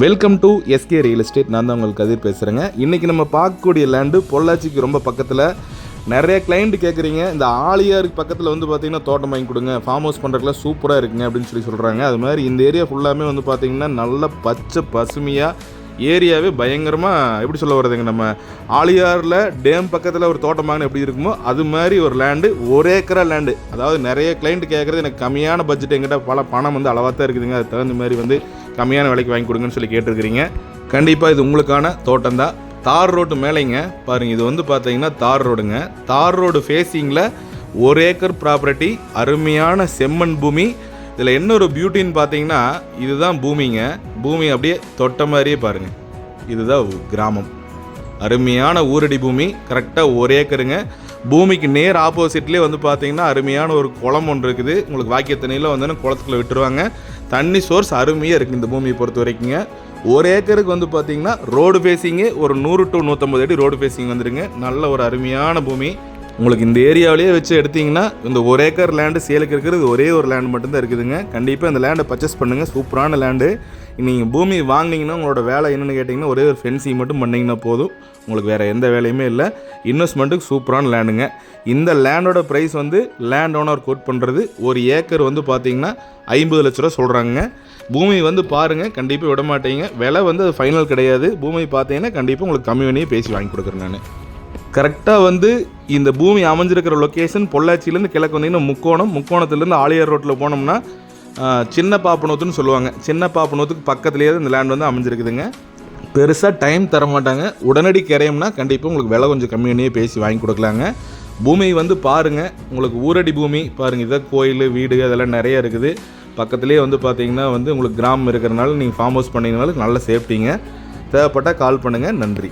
Welcome to SK real estate நான் தான் உங்களுக்கு கதிர் பேசுகிறேங்க இன்றைக்கி நம்ம பார்க்கக்கூடிய லேண்டு பொள்ளாச்சிக்கு ரொம்ப பக்கத்தில் நிறைய கிளைண்ட் கேட்குறீங்க இந்த ஆலியாருக்கு பக்கத்தில் வந்து பார்த்திங்கன்னா தோட்டம் வாங்கி கொடுங்க. ஃபார்ம் ஹவுஸ் பண்ணுறதுக்குலாம் சூப்பராக இருக்குங்க அப்படின்னு சொல்லி சொல்கிறாங்க அது மாதிரி இந்த ஏரியா ஃபுல்லாமே வந்து பார்த்திங்கன்னா நல்ல பச்சை பசுமையாக ஏரியாவே பயங்கரமாக எப்படி சொல்ல வர்றதுங்க நம்ம ஆலியாரில் டேம் பக்கத்தில் ஒரு தோட்டம் வாங்கின எப்படி இருக்குமோ அது மாதிரி ஒரு லேண்டு ஒரு ஏக்கரா லேண்டு அதாவது நிறைய கிளைண்ட் கேட்குறது எனக்கு கம்மியான பட்ஜெட் எங்கிட்ட பல பணம் வந்து அளவாக தான் இருக்குதுங்க. அது தகுந்த மாதிரி வந்து கம்மியான விலைக்கு வாங்கி கொடுங்கன்னு சொல்லி கேட்டிருக்கிறீங்க. கண்டிப்பாக இது உங்களுக்கான தோட்டம் தான் தார் ரோடு மேலேங்க பாருங்க இது வந்து பார்த்தீங்கன்னா தார் ரோடுங்க. தார் ரோடு ஃபேஸிங்கில் ஒரு ஏக்கர் ப்ராப்பர்ட்டி அருமையான செம்மண் பூமி. இதில் என்ன ஒரு பியூட்டின்னு பார்த்தீங்கன்னா இதுதான் பூமிங்க. பூமி அப்படியே தொட்ட மாதிரியே பாருங்கள் இதுதான் கிராமம். அருமையான ஊரடி பூமி. கரெக்டாக ஒரு ஏக்கருங்க. பூமிக்கு நேர் ஆப்போசிட்லேயே வந்து பார்த்தீங்கன்னா அருமையான ஒரு குளம் ஒன்று இருக்குது. உங்களுக்கு வாக்கிய தண்ணியில் வந்து குளத்துக்குள்ள விட்டுருவாங்க. தண்ணி சோர்ஸ் அருமையாக இருக்குது இந்த பூமியை பொறுத்த வரைக்குங்க. ஒரு ஏக்கருக்கு வந்து பார்த்தீங்கன்னா ரோடு ஃபேஸிங்கு ஒரு நூறு டு நூற்றம்பது அடி ரோடு ஃபேஸிங் வந்துடுங்க நல்ல ஒரு அருமையான பூமி. உங்களுக்கு இந்த ஏரியாவிலேயே வச்சு எடுத்தீங்கன்னா இந்த ஒரு ஏக்கர் லேண்டு சேலுக்கு இருக்கிறது ஒரே ஒரு லேண்ட் மட்டும்தான் இருக்குதுங்க. கண்டிப்பாக இந்த லேண்டை பர்ச்சேஸ் பண்ணுங்கள் சூப்பரான லேண்டு நீங்கள் பூமி வாங்கினீங்கன்னா உங்களோட வேலை என்னென்னு கேட்டிங்கன்னா ஒரே ஒரு ஃபென்சிங் மட்டும் பண்ணிங்கன்னா போதும். உங்களுக்கு வேறு எந்த வேலையுமே இல்லை. இன்வெஸ்ட்மெண்ட்டுக்கு சூப்பரான லேண்டுங்க இந்த லேண்டோட ப்ரைஸ் வந்து லேண்ட் ஓனர் கோட் பண்ணுறது ஒரு ஏக்கர் வந்து பார்த்தீங்கன்னா ஐம்பது லட்ச ரூபா சொல்கிறாங்க பூமி வந்து பாருங்கள் கண்டிப்பாக விட மாட்டீங்க. விலை வந்து அது ஃபைனல் கிடையாது. பூமி பார்த்தீங்கன்னா கண்டிப்பாக உங்களுக்கு கம்மி பண்ணியே பேசி வாங்கி கொடுக்குறேன் நான். கரெக்டாக வந்து இந்த பூமி அமைஞ்சிருக்கிற லொக்கேஷன் பொள்ளாச்சியிலேருந்து கிழக்கு வந்தீங்கன்னா முக்கோணம் முக்கோணத்துலேருந்து ஆலியார் ரோட்டில் போனோம்னா சின்ன பாப்பனூத்துன்னு சொல்லுவாங்க. சின்ன பாப்பனூத்துக்கு பக்கத்துலேயே இந்த லேண்ட் வந்து அமைஞ்சிருக்குதுங்க. பெருசாக டைம் தர மாட்டாங்க உடனடி கிரையம்னா கண்டிப்பாக உங்களுக்கு விலை கொஞ்சம் கம்மி பண்ணியே பேசி வாங்கி கொடுக்கலாங்க. பூமி வந்து பாருங்கள் உங்களுக்கு ஊரடி பூமி பாருங்கள் இதான் கோயில் வீடு அதெல்லாம் நிறைய இருக்குது. பக்கத்துலேயே வந்து பார்த்தீங்கன்னா வந்து உங்களுக்கு கிராமம் இருக்கிறனால நீங்கள் ஃபார்ம் ஹவுஸ் பண்ணிங்கனாலும் நல்ல சேஃப்டிங்க தேவைப்பட்டால் கால் பண்ணுங்கள் நன்றி.